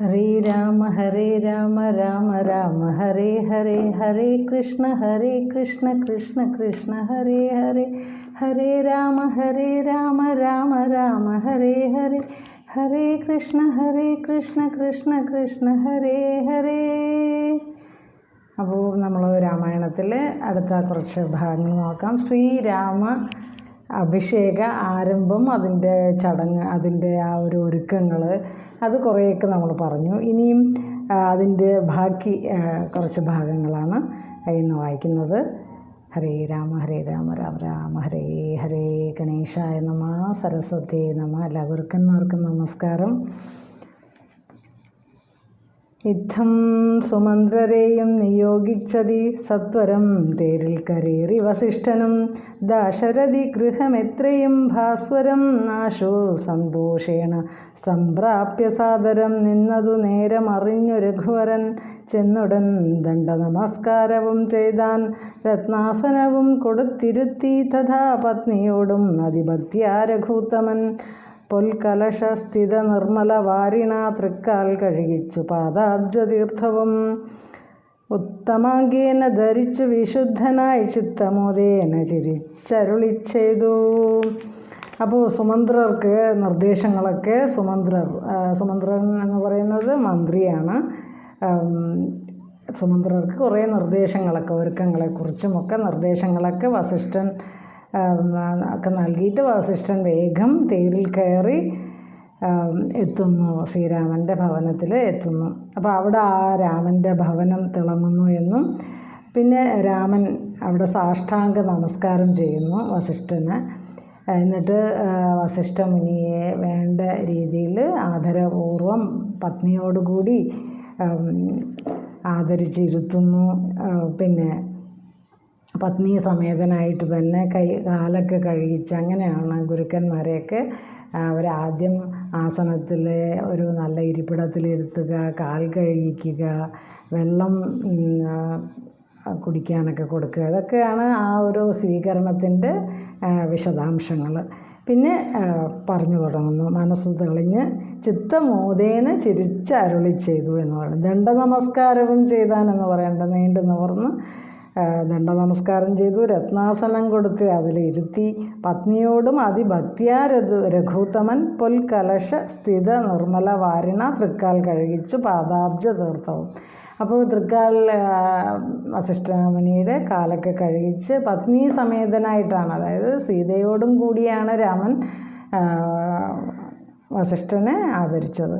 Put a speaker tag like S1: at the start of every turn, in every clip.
S1: ഹരേ രാമ ഹരേ രാമ രാമ രാമ ഹരേ ഹരേ ഹരേ കൃഷ്ണ ഹരേ കൃഷ്ണ കൃഷ്ണ കൃഷ്ണ ഹരേ ഹരേ ഹരേ രാമ ഹരേ രാമ രാമ രാമ ഹരേ ഹരേ ഹരേ കൃഷ്ണ ഹരേ കൃഷ്ണ കൃഷ്ണ കൃഷ്ണ ഹരേ ഹരേ. അപ്പോൾ നമ്മൾ രാമായണത്തിൽ അടുത്ത കുറച്ച് ഭാഗങ്ങൾ നോക്കാം. ശ്രീരാമ അഭിഷേക ആരംഭം അതിന്റെ ചടങ്ങ് അതിന്റെ ആ ഒരു ഒരുക്കങ്ങൾ അത് കുറേയൊക്കെ നമ്മൾ പറഞ്ഞു. ഇനിയും അതിന്റെ ബാക്കി കുറച്ച് ഭാഗങ്ങളാണ് ഇന്ന് വായിക്കുന്നത്. ഹരേ രാമ ഹരേ രാമ രാമ രാമ ഹരേ ഹരേ ഗണേശായ നമ സരസ്വതി നമ എല്ലാ നമസ്കാരം. യുദ്ധം സുമന്ത്രരെയും നിയോഗിച്ചതി സത്വരം. തേരിൽ കരേറി വസിഷ്ഠനും ദാശരഥി ഗൃഹമെത്രയും ഭാസ്വരം നാശു സന്തോഷേണ സംപ്രാപ്യ സാദരം നിന്നതു നേരം അറിഞ്ഞു രഘുവരൻ ചെന്നുടൻ ദണ്ഡ നമസ്കാരവും ചെയ്താൻ രത്നാസനവും കൊടുത്തിരുത്തി തഥാ പത്നിയോടും അതിഭക്തിയാ രഘൂത്തമൻ പൊൽകലശസ്ഥിത നിർമ്മല വാരിണ തൃക്കാൽ കഴുകിച്ചു. പാദാബ്ജതീർത്ഥവും ഉത്തമാംഗേന ധരിച്ചു വിശുദ്ധനായി ചിത്തമോദേന ചിരിച്ചരുളി ചെയ്തു. അപ്പോൾ സുമന്ത്രർക്ക് നിർദ്ദേശങ്ങളൊക്കെ സുമന്ത്രർ സുമന്ത്രൻ എന്ന് പറയുന്നത് മന്ത്രിയാണ്. സുമന്ത്രർക്ക് കുറേ നിർദ്ദേശങ്ങളൊക്കെ ഒരുക്കങ്ങളെക്കുറിച്ചും ഒക്കെ നിർദ്ദേശങ്ങളൊക്കെ വസിഷ്ഠൻ ഒക്കെ നൽകിയിട്ട് വസിഷ്ഠൻ വേഗം തേരിൽ കയറി എത്തുന്നു. ശ്രീരാമന്റെ ഭവനത്തിൽ എത്തുന്നു. അപ്പോൾ അവിടെ ആ രാമന്റെ ഭവനം തിളങ്ങുന്നു എന്നും പിന്നെ രാമൻ അവിടെ സാഷ്ടാംഗ നമസ്കാരം ചെയ്യുന്നു വസിഷ്ഠന്. എന്നിട്ട് വസിഷ്ഠ മുനിയെ വേണ്ട രീതിയിൽ ആദരപൂർവം പത്നിയോടുകൂടി ആദരിച്ചിരുത്തുന്നു. പിന്നെ പത്നി സമേതനായിട്ട് തന്നെ കൈ കാലൊക്കെ കഴുകിച്ച് അങ്ങനെയാണ് ഗുരുക്കന്മാരെയൊക്കെ അവരാദ്യം ആസനത്തിൽ ഒരു നല്ല ഇരിപ്പിടത്തിലിരുത്തുക കാൽ കഴുകിക്കുക വെള്ളം കുടിക്കാനൊക്കെ കൊടുക്കുക. ഇതൊക്കെയാണ് ആ ഒരു സ്വീകരണത്തിന്റെ വിശദാംശങ്ങൾ. പിന്നെ പറഞ്ഞു തുടങ്ങുന്നു. മനസ്സ് തെളിഞ്ഞ് ചിത്തമോദേന ചിരിച്ചരുളി ചെയ്തു എന്ന് പറയുന്നു ദണ്ഡ നമസ്കാരവും ചെയ്താൻ എന്ന് പറയേണ്ട നീണ്ടു നിവർന്ന് ദണ്ഡ നമസ്കാരം ചെയ്തു രത്നാസനം കൊടുത്ത് അതിലിരുത്തി പത്നിയോടും അതിഭക്തിയാ രഘു രഘുത്തമൻ പൊൽകലശ സ്ഥിത നിർമ്മല വാരിണ തൃക്കാൽ കഴുകിച്ചു പാദാബ്ജ തീർത്ഥവും. അപ്പോൾ തൃക്കാൽ വസിഷ്ഠമുനിയുടെ കാലൊക്കെ കഴുകിച്ച് പത്നി സമേതനായിട്ടാണ് അതായത് സീതയോടും കൂടിയാണ് രാമൻ വസിഷ്ഠനെ ആദരിച്ചത്.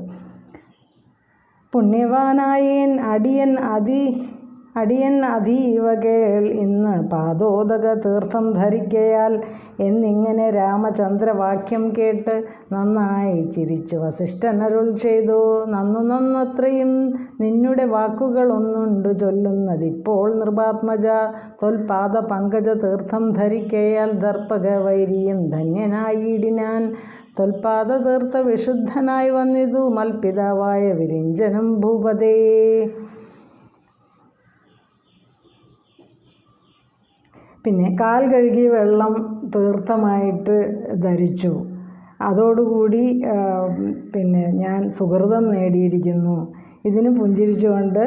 S1: പുണ്യവാനായേൻ അടിയൻ അതി അടിയൻ അതീവ കേൾ ഇന്ന് പാദോദക തീർത്ഥം ധരിക്കയാൽ എന്നിങ്ങനെ രാമചന്ദ്രവാക്യം കേട്ട് നന്നായി ചിരിച്ചു വസിഷ്ഠൻ അരുൾ ചെയ്തു നന്നു നന്നത്രയും നിന്നുടെ വാക്കുകൾ ഒന്നുണ്ട് ചൊല്ലുന്നതിപ്പോൾ നൃപാത്മജ തൊൽപാദ പങ്കജ തീർത്ഥം ധരിക്കയാൽ ദർപ്പക വൈരിയും ധന്യനായിടിനാൻ. തൊൽപാദ തീർത്ഥ വിശുദ്ധനായി വന്നിതു മൽപിതാവായ വിരിഞ്ചനും ഭൂപതേ. പിന്നെ കാൽ കഴുകി വെള്ളം തീർത്ഥമായിട്ട് ധരിച്ചു. അതോടുകൂടി പിന്നെ ഞാൻ സുഹൃതം നേടിയിരിക്കുന്നു. ഇതിന് പുഞ്ചിരിച്ചുകൊണ്ട്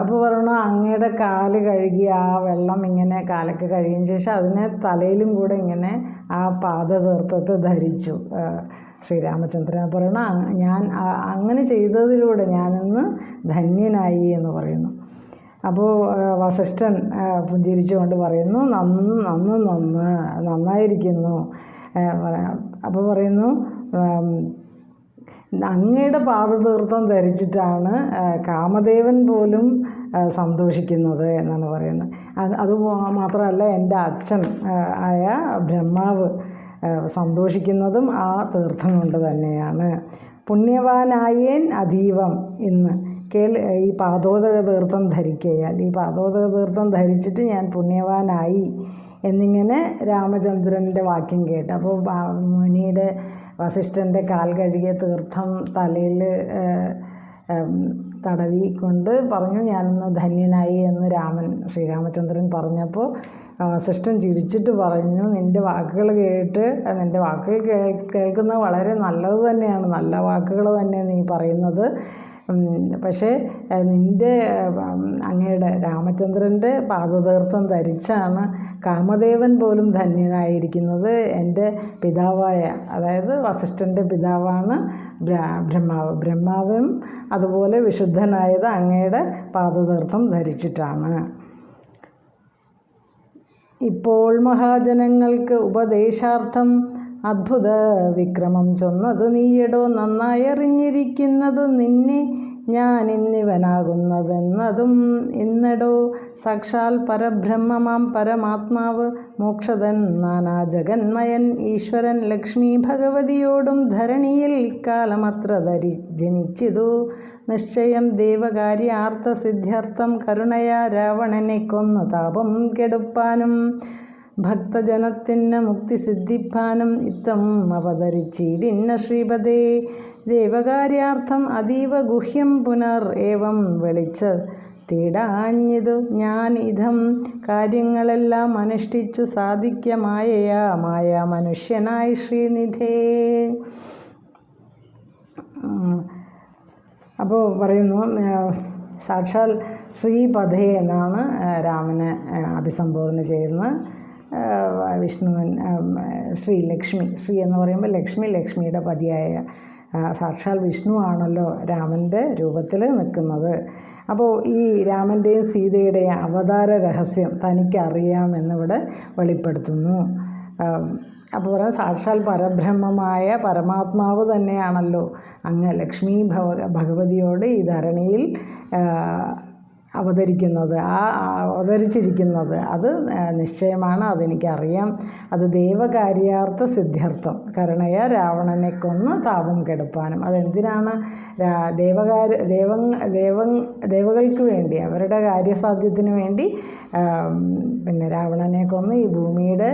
S1: അപ്പോൾ പറഞ്ഞു അങ്ങയുടെ കാൽ കഴുകി ആ വെള്ളം ഇങ്ങനെ കാലൊക്കെ കഴുകിയതിന് ശേഷം അതിനെ തലയിലും കൂടെ ഇങ്ങനെ ആ പാദതീർത്ഥത്തെ ധരിച്ചു. ശ്രീരാമചന്ദ്രൻ പറയണ ഞാൻ അങ്ങനെ ചെയ്തതിലൂടെ ഞാനിന്ന് ധന്യനായി എന്ന് പറയുന്നു. അപ്പോൾ വസിഷ്ഠൻ പുഞ്ചിരിച്ചുകൊണ്ട് പറയുന്നു നന്ന് നന്ന് നന്ന് നന്നായിരിക്കുന്നു. അപ്പോൾ പറയുന്നു അങ്ങയുടെ പാദതീർത്ഥം ധരിച്ചിട്ടാണ് കാമദേവൻ പോലും സന്തോഷിക്കുന്നത് എന്നാണ് പറയുന്നത്. അത് മാത്രമല്ല എന്റെ അച്ഛൻ ആയ ബ്രഹ്മാവ് സന്തോഷിക്കുന്നതും ആ തീർത്ഥം കൊണ്ട് തന്നെയാണ്. പുണ്യവാനായേൻ അതീവം ഇന്ന്. കേൾ ഈ പാദോദക തീർത്ഥം ധരിക്കയാൽ ഈ പാദോദക തീർത്ഥം ധരിച്ചിട്ട് ഞാൻ പുണ്യവാനായി എന്നിങ്ങനെ രാമചന്ദ്രന്റെ വാക്യം കേട്ട്. അപ്പോൾ മുനിയുടെ വസിഷ്ഠന്റെ കാൽ കഴുകിയ തീർത്ഥം തലയിൽ തടവി കൊണ്ട് പറഞ്ഞു ഞാനൊന്ന് ധന്യനായി എന്ന് രാമൻ ശ്രീരാമചന്ദ്രൻ പറഞ്ഞപ്പോൾ വസിഷ്ഠൻ ചിരിച്ചിട്ട് പറഞ്ഞു നിന്റെ വാക്കുകൾ കേട്ട് നിന്റെ വാക്കുകൾ കേൾ കേൾക്കുന്നത് വളരെ നല്ലത് തന്നെയാണ്. നല്ല വാക്കുകൾ തന്നെ നീ പറയുന്നത്. പക്ഷേ നിന്റെ അങ്ങയുടെ രാമചന്ദ്രന്റെ പാദതീർത്ഥം ധരിച്ചാണ് കാമദേവൻ പോലും ധന്യനായിരിക്കുന്നത് എന്റെ പിതാവായ അതായത് വസിഷ്ഠന്റെ പിതാവാണ് ബ്രഹ്മാവ് ബ്രഹ്മാവും അതുപോലെ വിശുദ്ധനായത് അങ്ങയുടെ പാദതീർത്ഥം ധരിച്ചിട്ടാണ്. ഇപ്പോൾ മഹാജനങ്ങൾക്ക് ഉപദേശാർത്ഥം അദ്ഭുത വിക്രമം ചൊന്നതു നീയടോ നന്നായി അറിഞ്ഞിരിക്കുന്നതു നിന്നെ ഞാൻ ഇന്നിവനാകുന്നതെന്നതും ഇന്നടോ സാക്ഷാൽ പരബ്രഹ്മമാം പരമാത്മാവ് മോക്ഷതൻ നാനാ ജഗന്മയൻ ഈശ്വരൻ ലക്ഷ്മി ഭഗവതിയോടും ധരണിയിൽ കാലമത്ര ധരി ജനിച്ചിതു. നിശ്ചയം ദേവകാര്യാർത്ഥ സിദ്ധ്യർത്ഥം കരുണയാ രാവണനെ കൊന്നു താപം കെടുപ്പാനും ഭക്തജനത്തിന് മുക്തി സിദ്ധിപ്പാനും ഇത്തം അവതരിച്ചിടിന്ന ശ്രീപദേ. ദേവകാര്യാർത്ഥം അതീവ ഗുഹ്യം പുനർ ഏവം വെളിച്ച തീടാഞ്ഞിതു ഞാൻ ഇതം. കാര്യങ്ങളെല്ലാം അനുഷ്ഠിച്ചു സാധിക്ക മായയാ മായ മനുഷ്യനായി ശ്രീനിധേ. അപ്പോൾ പറയുന്നു സാക്ഷാൽ ശ്രീപഥേ എന്നാണ് രാമനെ അഭിസംബോധന ചെയ്യുന്നത്. വിഷ്ണുവൻ ശ്രീ ലക്ഷ്മി ശ്രീ എന്ന് പറയുമ്പോൾ ലക്ഷ്മി ലക്ഷ്മിയുടെ പതിയായ സാക്ഷാൽ വിഷ്ണു ആണല്ലോ രാമന്റെ രൂപത്തിൽ നിൽക്കുന്നത്. അപ്പോൾ ഈ രാമന്റെയും സീതയുടെയും അവതാര രഹസ്യം തനിക്കറിയാമെന്നിവിടെ വെളിപ്പെടുത്തുന്നു. അപ്പോൾ പറയാം സാക്ഷാൽ പരബ്രഹ്മമായ പരമാത്മാവ് തന്നെയാണല്ലോ അങ്ങ് ലക്ഷ്മി ഭഗവതിയോട് ഈ ധരണിയിൽ അവതരിക്കുന്നത് ആ അവതരിച്ചിരിക്കുന്നത്. അത് നിശ്ചയമാണ് അതെനിക്കറിയാം. അത് ദൈവകാര്യാർത്ഥ സിദ്ധ്യർത്ഥം. കരുണയ രാവണനെ കൊന്ന് താപം കെടുപ്പാനും. അതെന്തിനാണ് ദേവകാര്യ ദേവ ദേവ ദേവകൾക്ക് വേണ്ടി അവരുടെ കാര്യസാധ്യത്തിന് വേണ്ടി പിന്നെ രാവണനെ കൊന്ന് ഈ ഭൂമിയുടെ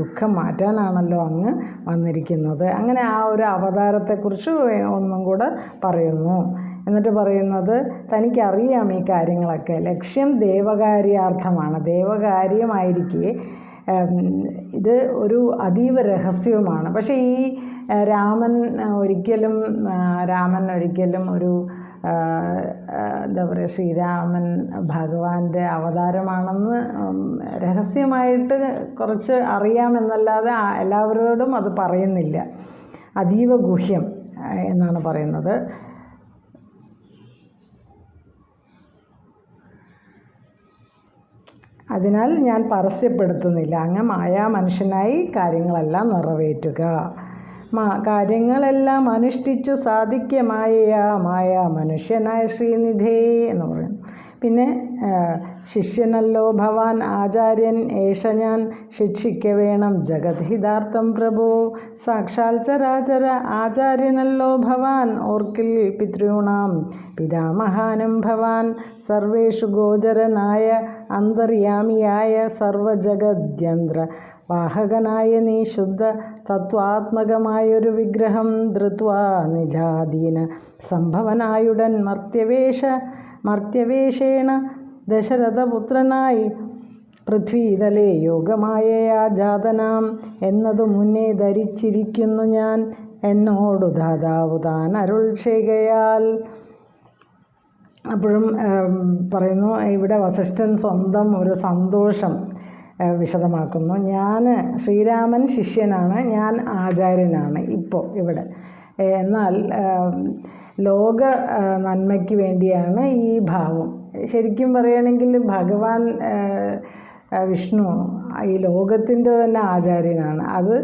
S1: ദുഃഖം മാറ്റാനാണല്ലോ അങ്ങ് വന്നിരിക്കുന്നത്. അങ്ങനെ ആ ഒരു അവതാരത്തെക്കുറിച്ച് ഒന്നും കൂടെ പറയുന്നു. എന്നിട്ട് പറയുന്നത് തനിക്കറിയാം ഈ കാര്യങ്ങളൊക്കെ. ലക്ഷ്യം ദേവകാര്യാർത്ഥമാണ്. ദേവകാര്യമായിരിക്കെ ഇത് ഒരു അതീവ രഹസ്യവുമാണ്. പക്ഷേ ഈ രാമൻ ഒരിക്കലും രാമൻ ഒരിക്കലും ഒരു എന്താ പറയുക ശ്രീരാമൻ ഭഗവാന്റെ അവതാരമാണെന്ന് രഹസ്യമായിട്ട് കുറച്ച് അറിയാമെന്നല്ലാതെ എല്ലാവരോടും അത് പറയുന്നില്ല. അതീവ ഗുഹ്യം എന്നാണ് പറയുന്നത്. അതിനാൽ ഞാൻ പരസ്യപ്പെടുത്തുന്നില്ല. അങ്ങ് മായാ മനുഷ്യനായി കാര്യങ്ങളെല്ലാം നിറവേറ്റുക. മാ കാര്യങ്ങളെല്ലാം അനുഷ്ഠിച്ച് സാധിക്ക മായ മനുഷ്യനായ ശ്രീനിധേ എന്ന് പറയുന്നു. പിന്നെ ശിഷ്യനല്ലോ ഭവാൻ ആചാര്യൻ ഏഷ ഞാൻ ശിക്ഷിക്ക വേണം. ജഗദ്ഹിതാർത്ഥം പ്രഭു. സാക്ഷാൽ ചരാചര ആചാര്യനല്ലോ ഭവാൻ ഓർക്കിൽ പിതൃണാം. പിതാമഹാനും ഭവാൻ സർവേഷു ഗോചരനായ അന്തര്യാമിയായ സർവജഗദ്യന്ത്ര വാഹകനായ നീ ശുദ്ധ തത്വാത്മകമായൊരു വിഗ്രഹം ധൃത്വാ നിജാധീന. സംഭവനായുടൻ മർത്യവേഷ മർത്യവേഷേണ ദശരഥപുത്രനായി പൃഥ്വിതലെ യോഗമായയാ ജാതനാം എന്നതു മുന്നേ ധരിച്ചിരിക്കുന്നു ഞാൻ. എന്നോടു ദാതാവു താൻ അരുൾ ചെയ്യുകയാൽ. അപ്പോഴും പറയുന്നു ഇവിടെ വസിഷ്ഠൻ സ്വന്തം ഒരു സന്തോഷം വിശദമാക്കുന്നു. ഞാൻ ശ്രീരാമൻ ശിഷ്യനാണ്. ഞാൻ ആചാര്യനാണ് ഇപ്പോൾ ഇവിടെ. എന്നാൽ ലോക നന്മയ്ക്ക് വേണ്ടിയാണ് ഈ ഭാവം. ശരിക്കും പറയുകയാണെങ്കിൽ ഭഗവാൻ വിഷ്ണു ഈ ലോകത്തിന്റെ തന്നെ ആചാര്യനാണ്. അത്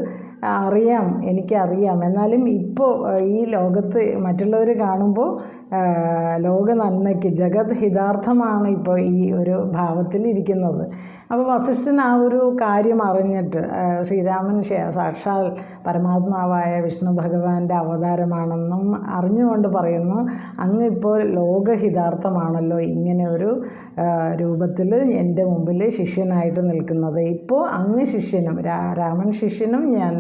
S1: അറിയാം എനിക്കറിയാം. എന്നാലും ഇപ്പോൾ ഈ ലോകത്ത് മറ്റുള്ളവർ കാണുമ്പോൾ ലോക നന്മയ്ക്ക് ജഗത് ഹിതാർത്ഥമാണ് ഇപ്പോൾ ഈ ഒരു ഭാവത്തിൽ ഇരിക്കുന്നത്. അപ്പോൾ വസിഷ്ഠൻ ആ ഒരു കാര്യം അറിഞ്ഞിട്ട് ശ്രീരാമൻ സാക്ഷാൽ പരമാത്മാവായ വിഷ്ണു ഭഗവാന്റെ അവതാരമാണെന്നും അറിഞ്ഞുകൊണ്ട് പറയുന്നു അങ്ങ് ഇപ്പോൾ ലോകഹിതാർത്ഥമാണല്ലോ ഇങ്ങനെ ഒരു രൂപത്തിൽ എന്റെ മുമ്പിൽ ശിഷ്യനായിട്ട് നിൽക്കുന്നത്. ഇപ്പോൾ അങ്ങ് ശിഷ്യനും രാമൻ ശിഷ്യനും ഞാൻ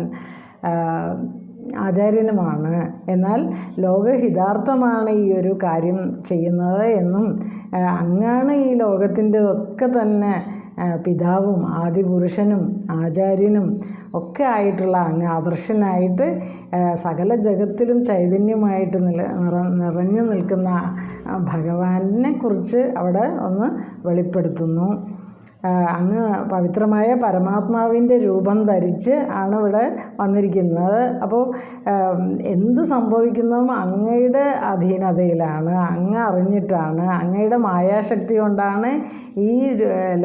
S1: ആചാര്യനുമാണ്. എന്നാൽ ലോകഹിതാർത്ഥമാണ് ഈ ഒരു കാര്യം ചെയ്യുന്നത് എന്നും അങ്ങാണ് ഈ ലോകത്തിന്റെതൊക്കെ തന്നെ പിതാവും ആദിപുരുഷനും ആചാര്യനും ഒക്കെ ആയിട്ടുള്ള അങ്ങ് ആദർശനായിട്ട് സകല ജഗത്തിലും ചൈതന്യമായിട്ട് നില നിറ നിറഞ്ഞു നിൽക്കുന്ന ഭഗവാനെ കുറിച്ച് അവിടെ ഒന്ന് വെളിപ്പെടുത്തുന്നു. അങ്ങ് പവിത്രമായ പരമാത്മാവിന്റെ രൂപം ധരിച്ച് ആണ് ഇവിടെ വന്നിരിക്കുന്നത്. അപ്പോൾ എന്ത് സംഭവിക്കുന്നതും അങ്ങയുടെ അധീനതയിലാണ് അങ്ങ് അറിഞ്ഞിട്ടാണ് അങ്ങയുടെ മായാശക്തി കൊണ്ടാണ് ഈ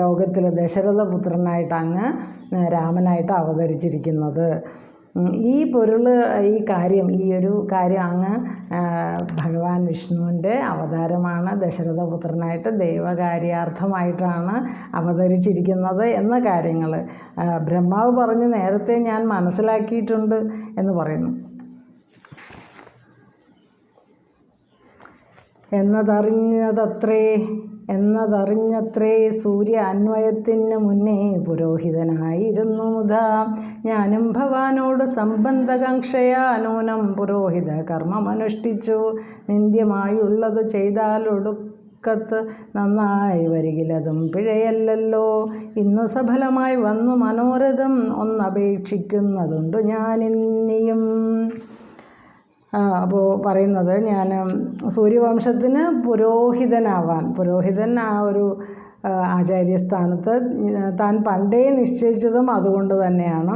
S1: ലോകത്തിൽ ദശരഥപുത്രനായിട്ട് അങ്ങ് രാമനായിട്ട് അവതരിച്ചിരിക്കുന്നത്. ഈ പൊരുൾ ഈ കാര്യം ഈ ഒരു കാര്യം അങ്ങ് ഭഗവാൻ വിഷ്ണുവിന്റെ അവതാരമാണ്. ദശരഥപുത്രനായിട്ട് ദൈവകാര്യാർത്ഥമായിട്ടാണ് അവതരിച്ചിരിക്കുന്നത് എന്ന കാര്യങ്ങൾ ബ്രഹ്മാവ് പറഞ്ഞ് നേരത്തെ ഞാൻ മനസ്സിലാക്കിയിട്ടുണ്ട് എന്ന് പറയുന്നു. എന്നതറിഞ്ഞതത്രേ എന്നതറിഞ്ഞത്രേ സൂര്യ അന്വയത്തിന് മുന്നേ പുരോഹിതനായിരുന്നു മുതാ. ഞാനും ഭവാനോട് സംബന്ധകാംക്ഷയാ നൂനം പുരോഹിത കർമ്മമനുഷ്ഠിച്ചു നിന്ദ്യമായുള്ളത് ചെയ്താലൊടുക്കത്ത് നന്നായി വരികിലതും പിഴയല്ലല്ലോ. ഇന്നു സഫലമായി വന്നു മനോരഥം ഒന്നപേക്ഷിക്കുന്നതുണ്ട് ഞാനിന്നിയും. അപ്പോൾ പറയുന്നത് ഞാൻ സൂര്യവംശത്തിന് പുരോഹിതനാവാൻ പുരോഹിതൻ ആ ഒരു ആചാര്യസ്ഥാനത്ത് താൻ പണ്ടേ നിശ്ചയിച്ചതും അതുകൊണ്ട് തന്നെയാണ്.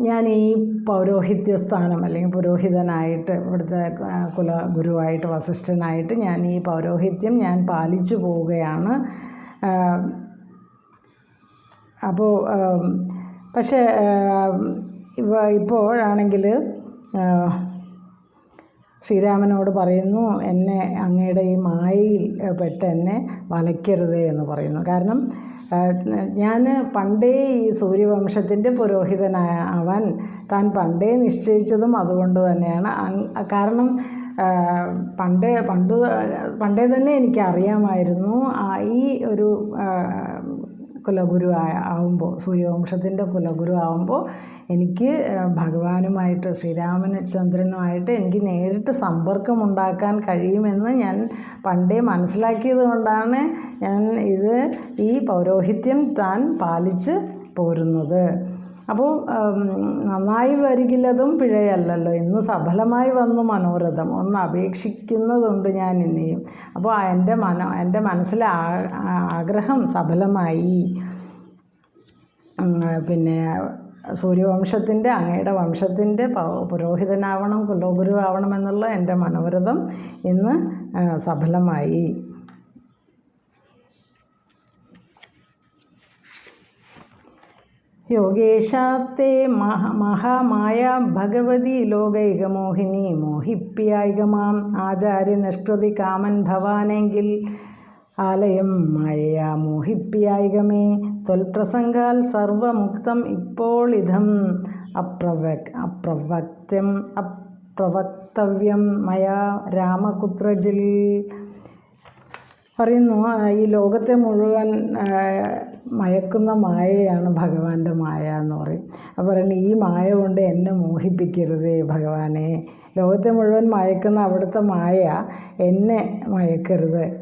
S1: ഞാൻ ഈ പൗരോഹിത്യ സ്ഥാനം അല്ലെങ്കിൽ പുരോഹിതനായിട്ട് ഇവിടുത്തെ കുലഗുരുവായിട്ട് കുല ഗുരുവായിട്ട് വസിഷ്ഠനായിട്ട് ഞാൻ ഈ പൗരോഹിത്യം ഞാൻ പാലിച്ചു പോവുകയാണ്. അപ്പോൾ പക്ഷേ ഇവ ഇപ്പോഴാണെങ്കിൽ ശ്രീരാമനോട് പറയുന്നു എന്നെ അങ്ങയുടെ ഈ മായയിൽ പെട്ട് എന്നെ വലയ്ക്കരുതേ എന്ന് പറയുന്നു. കാരണം ഞാൻ പണ്ടേ ഈ സൂര്യവംശത്തിന്റെ പുരോഹിതനായ അവൻ താൻ പണ്ടേ നിശ്ചയിച്ചതും അതുകൊണ്ട് തന്നെയാണ്. കാരണം പണ്ടേ പണ്ട് പണ്ടേ തന്നെ എനിക്കറിയാമായിരുന്നു ഈ ഒരു കുലഗുരു ആവുമ്പോൾ സൂര്യവംശത്തിന്റെ കുലഗുരു ആവുമ്പോൾ എനിക്ക് ഭഗവാനുമായിട്ട് ശ്രീരാമചന്ദ്രനുമായിട്ട് എനിക്ക് നേരിട്ട് സമ്പർക്കമുണ്ടാക്കാൻ കഴിയുമെന്ന് ഞാൻ പണ്ടേ മനസ്സിലാക്കിയത് കൊണ്ടാണ് ഞാൻ ഇത് ഈ പൗരോഹിത്യം താൻ പാലിച്ച് പോരുന്നത്. അപ്പോൾ നന്നായി വരികിലതും പിഴയല്ലല്ലോ. ഇന്ന് സഫലമായി വന്നു മനോരഥം. ഒന്ന് അപേക്ഷിക്കുന്നതുണ്ട് ഞാൻ ഇനിയും. അപ്പോൾ എന്റെ മനോ എന്റെ മനസ്സിലെ ആഗ്രഹം സഫലമായി. പിന്നെ സൂര്യവംശത്തിന്റെ അങ്ങയുടെ വംശത്തിന്റെ പുരോഹിതനാവണം കുലഗുരു ആവണമെന്നുള്ള എന്റെ മനോരഥം ഇന്ന് സഫലമായി. യോഗേശാത്തെ മഹ മഹാമായ ഭഗവതി ലോകൈകമോഹിനി മോഹിപ്പിയായികമാം. ആചാര്യ നിഷ്കൃതി കാമൻ ഭവാനെങ്കിൽ ആലയം മായയാ മോഹിപ്പിയായികമേ. തൊൽപ്രസംഗാൽ സർവമുക്തം ഇപ്പോൾ ഇതം അപ്രവക് അപ്രവക്തം അപ്രവക്തവ്യം. മയാ രാമകുത്രജിൽ പറയുന്നു ഈ ലോകത്തെ മുഴുവൻ മയക്കുന്ന മായയാണ് ഭഗവാന്റെ മായ എന്ന് പറയും. അപ്പോൾ പറയുന്നത് ഈ മായ കൊണ്ട് എന്നെ മോഹിപ്പിക്കരുതേ ഭഗവാനെ. ലോകത്തെ മുഴുവൻ മയക്കുന്ന അവിടുത്തെ മായ എന്നെ മയക്കരുത്.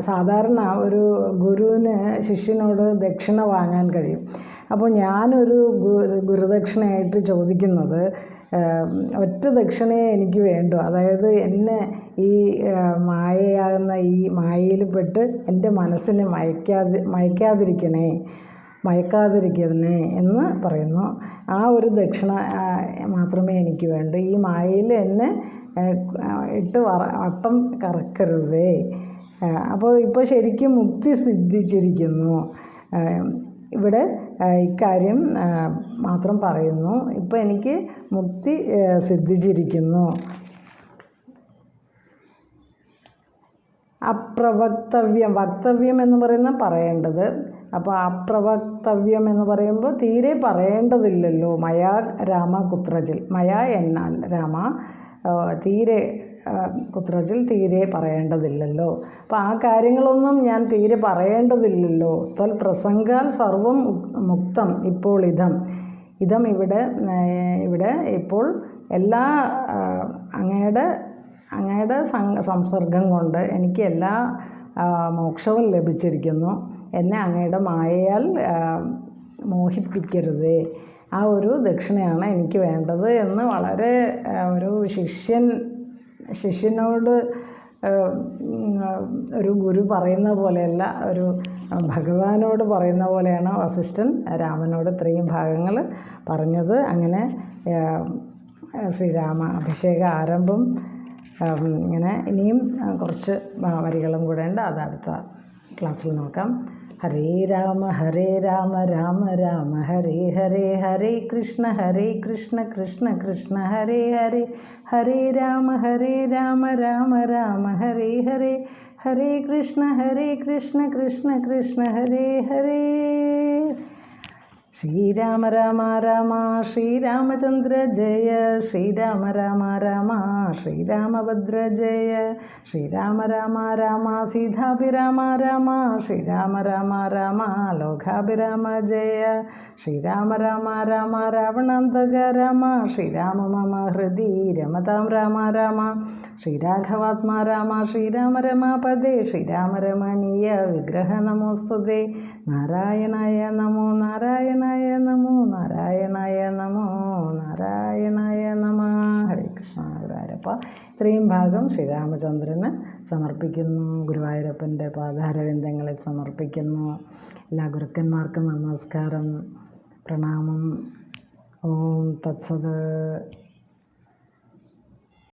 S1: സാധാരണ ഒരു ഗുരുവിന് ശിഷ്യനോട് ദക്ഷിണ വാങ്ങാൻ കഴിയും. അപ്പോൾ ഞാനൊരു ഗുരു ഗുരുദക്ഷിണയായിട്ട് ചോദിക്കുന്നത് ഒറ്റ ദക്ഷിണയെ എനിക്ക് വേണ്ടു. അതായത് എന്നെ ഈ മായയാകുന്ന ഈ മായയിൽ പെട്ട് എന്റെ മനസ്സിനെ മയക്കാതി മയക്കാതിരിക്കണേ മയക്കാതിരിക്കണേ എന്ന് പറയുന്നു. ആ ഒരു ദക്ഷിണ മാത്രമേ എനിക്ക് വേണ്ടൂ. ഈ മായയിൽ എന്നെ ഇട്ട് വട്ടം കറക്കരുതേ. അപ്പോൾ ഇപ്പോൾ ശരിക്കും മുക്തി സിദ്ധിച്ചിരിക്കുന്നു. ഇവിടെ ഇക്കാര്യം മാത്രം പറയുന്നു. ഇപ്പോൾ എനിക്ക് മുക്തി സിദ്ധിച്ചിരിക്കുന്നു. അപ്രവക്തവ്യം വക്തവ്യം എന്ന് പറയുന്ന പറയേണ്ടത്. അപ്പോൾ അപ്രവക്തവ്യം എന്ന് പറയുമ്പോൾ തീരെ പറയേണ്ടതില്ലല്ലോ. മയാ രാമ കുത്രജിൽ മയാ എന്നാൽ രാമ തീരെ കുത്രജിൽ തീരെ പറയേണ്ടതില്ലല്ലോ. അപ്പോൾ ആ കാര്യങ്ങളൊന്നും ഞാൻ തീരെ പറയേണ്ടതില്ലല്ലോ. തൽ പ്രസംഗാൽ സർവം മുക്തം ഇപ്പോൾ ഇതം. ഇതം ഇവിടെ ഇവിടെ ഇപ്പോൾ എല്ലാ അങ്ങയുടെ അങ്ങയുടെ സംസർഗം കൊണ്ട് എനിക്ക് എല്ലാ മോക്ഷവും ലഭിച്ചിരിക്കുന്നു. എന്നെ അങ്ങയുടെ മായയാൽ മോഹിപ്പിക്കരുതേ. ആ ഒരു ദക്ഷിണയാണ് എനിക്ക് വേണ്ടത് എന്ന് വളരെ ഒരു ശിഷ്യൻ ശിഷ്യനോട് ഒരു ഗുരു പറയുന്ന പോലെയല്ല ഒരു ഭഗവാനോട് പറയുന്ന പോലെയാണ് വസിഷ്ഠൻ രാമനോട് ഇത്രയും ഭാഗങ്ങൾ പറഞ്ഞത്. അങ്ങനെ ശ്രീരാമ അഭിഷേക ആരംഭം ഇങ്ങനെ ഇനിയും കുറച്ച് വരികളും കൂടെ ഉണ്ട്. അത് അടുത്ത ക്ലാസ്സിൽ നോക്കാം. ഹരേ രാമ ഹരേ രാമ രാമ രാമ ഹരേ ഹരേ ഹരേ കൃഷ്ണ ഹരേ കൃഷ്ണ കൃഷ്ണ കൃഷ്ണ ഹരേ ഹരേ ഹരേ രാമ ഹരേ രാമ രാമ രാമ ഹരേ ഹരേ ഹരേ കൃഷ്ണ ഹരേ കൃഷ്ണ കൃഷ്ണ കൃഷ്ണ ഹരേ ഹരേ. ശ്രീരാമ രാമ രാമ ശ്രീരാമചന്ദ്ര ജയ ശ്രീരാമ രാമ രാമ ശ്രീരാമഭദ്ര ജയ ശ്രീരാമ രാമ രാമ സീതാഭിരാമ രാമ ശ്രീരാമ രാമ രാമ ലോകാഭിരാമ ജയ ശ്രീരാമ രാമ രാമ രാവണാന്തക രാമ ശ്രീരാമ മമ ഹൃദി രമതാം രാമ രാമ ശ്രീരാഘവാത്മാ രാമ ശ്രീരാമ രമാപദേ ശ്രീരാമ രമണീയ വിഗ്രഹ നമോസ്തുതേ നാരായണായ നമോ നാരായണായ നമോ നാരായണായ നമോ നാരായണായ നമ. ഹരേ കൃഷ്ണ ഗുരുവായൂരപ്പ. ഇത്രയും ഭാഗം ശ്രീരാമചന്ദ്രന് സമർപ്പിക്കുന്നു. ഗുരുവായൂരപ്പന്റെ പാദാരവിന്ദങ്ങളിൽ സമർപ്പിക്കുന്നു. എല്ലാ ഗുരുക്കന്മാർക്കും നമസ്കാരം പ്രണാമം. ഓം തത്സത്.